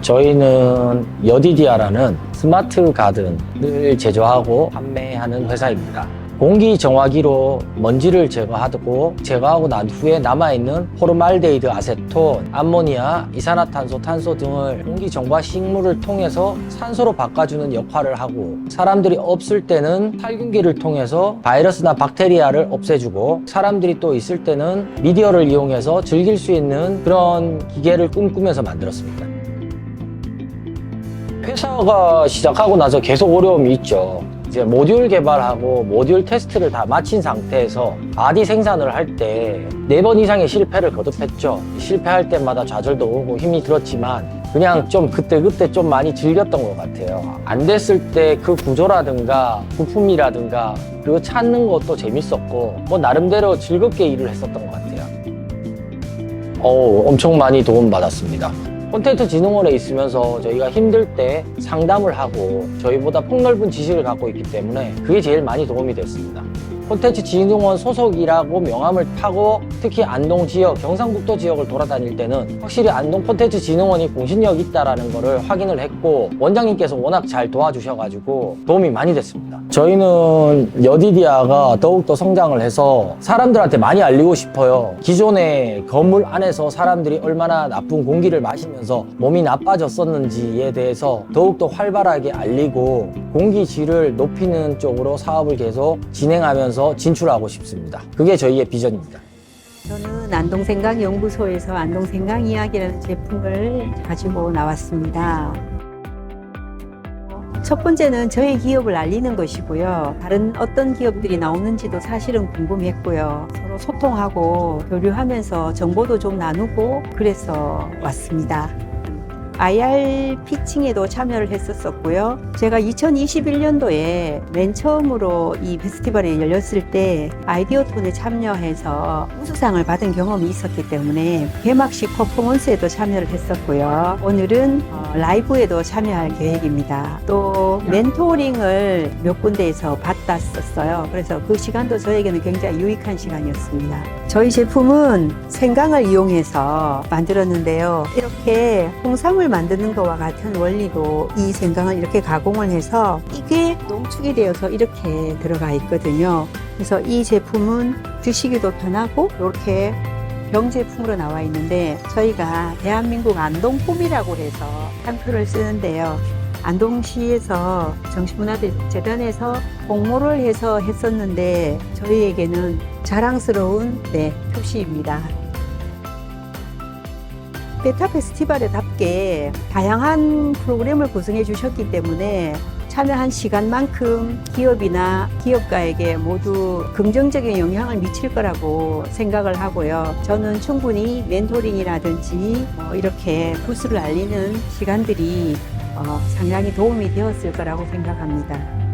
저희는 여디디아라는 스마트 가든을 제조하고 판매하는 회사입니다. 공기 정화기로 먼지를 제거하고 제거하고 난 후에 남아있는 포르말데이드 아세톤, 암모니아, 이산화탄소, 탄소 등을 공기 정화 식물을 통해서 산소로 바꿔주는 역할을 하고 사람들이 없을 때는 살균기를 통해서 바이러스나 박테리아를 없애주고 사람들이 또 있을 때는 미디어를 이용해서 즐길 수 있는 그런 기계를 꿈꾸면서 만들었습니다. 회사가 시작하고 나서 계속 어려움이 있죠. 이제 모듈 개발하고 모듈 테스트를 다 마친 상태에서 아디 생산을 할 때 네 번 이상의 실패를 거듭했죠. 실패할 때마다 좌절도 오고 힘이 들었지만 그냥 좀 그때그때 좀 많이 즐겼던 것 같아요. 안 됐을 때 그 구조라든가 부품이라든가 그거 찾는 것도 재밌었고 뭐 나름대로 즐겁게 일을 했었던 것 같아요. 어 엄청 많이 도움받았습니다. 콘텐츠 진흥원에 있으면서 저희가 힘들 때 상담을 하고 저희보다 폭넓은 지식을 갖고 있기 때문에 그게 제일 많이 도움이 됐습니다. 콘텐츠 진흥원 소속이라고 명함을 타고 특히 안동 지역, 경상북도 지역을 돌아다닐 때는 확실히 안동 콘텐츠 진흥원이 공신력 있다라는 거를 확인을 했고 원장님께서 워낙 잘 도와주셔가지고 도움이 많이 됐습니다. 저희는 여디디아가 더욱더 성장을 해서 사람들한테 많이 알리고 싶어요. 기존의 건물 안에서 사람들이 얼마나 나쁜 공기를 마시면서 몸이 나빠졌었는지에 대해서 더욱더 활발하게 알리고 공기 질을 높이는 쪽으로 사업을 계속 진행하면서 진출하고 싶습니다. 그게 저희의 비전입니다. 저는 안동생강 연구소에서 안동생강 이야기라는 제품을 가지고 나왔습니다. 첫 번째는 저희 기업을 알리는 것이고요. 다른 어떤 기업들이 나오는지도 사실은 궁금했고요. 서로 소통하고 교류하면서 정보도 좀 나누고 그래서 왔습니다. IR 피칭에도 참여를 했었었고요. 제가 2021년도에 맨 처음으로 이 페스티벌에 열렸을 때 아이디어 톤에 참여해서 우수상을 받은 경험이 있었기 때문에 개막식 퍼포먼스에도 참여를 했었고요. 오늘은 어, 라이브에도 참여할 계획입니다. 또 멘토링을 몇 군데에서 받았었어요. 그래서 그 시간도 저에게는 굉장히 유익한 시간이었습니다. 저희 제품은 생강을 이용해서 만들었는데요. 이렇게 홍삼을 만드는 것과 같은 원리로 이 생강을 이렇게 가공을 해서 이게 농축이 되어서 이렇게 들어가 있거든요. 그래서 이 제품은 드시기도 편하고 이렇게 병 제품으로 나와 있는데 저희가 대한민국 안동폼이라고 해서 한 표를 쓰는데요. 안동시에서 정신문화재단에서 공모를 해서 했었는데 저희에게는 자랑스러운 네, 표시입니다. 베타 페스티벌에답게 다양한 프로그램을 구성해 주셨기 때문에 참여한 시간만큼 기업이나 기업가에게 모두 긍정적인 영향을 미칠 거라고 생각을 하고요. 저는 충분히 멘토링이라든지 어, 이렇게 부스를 알리는 시간들이 어, 상당히 도움이 되었을 거라고 생각합니다.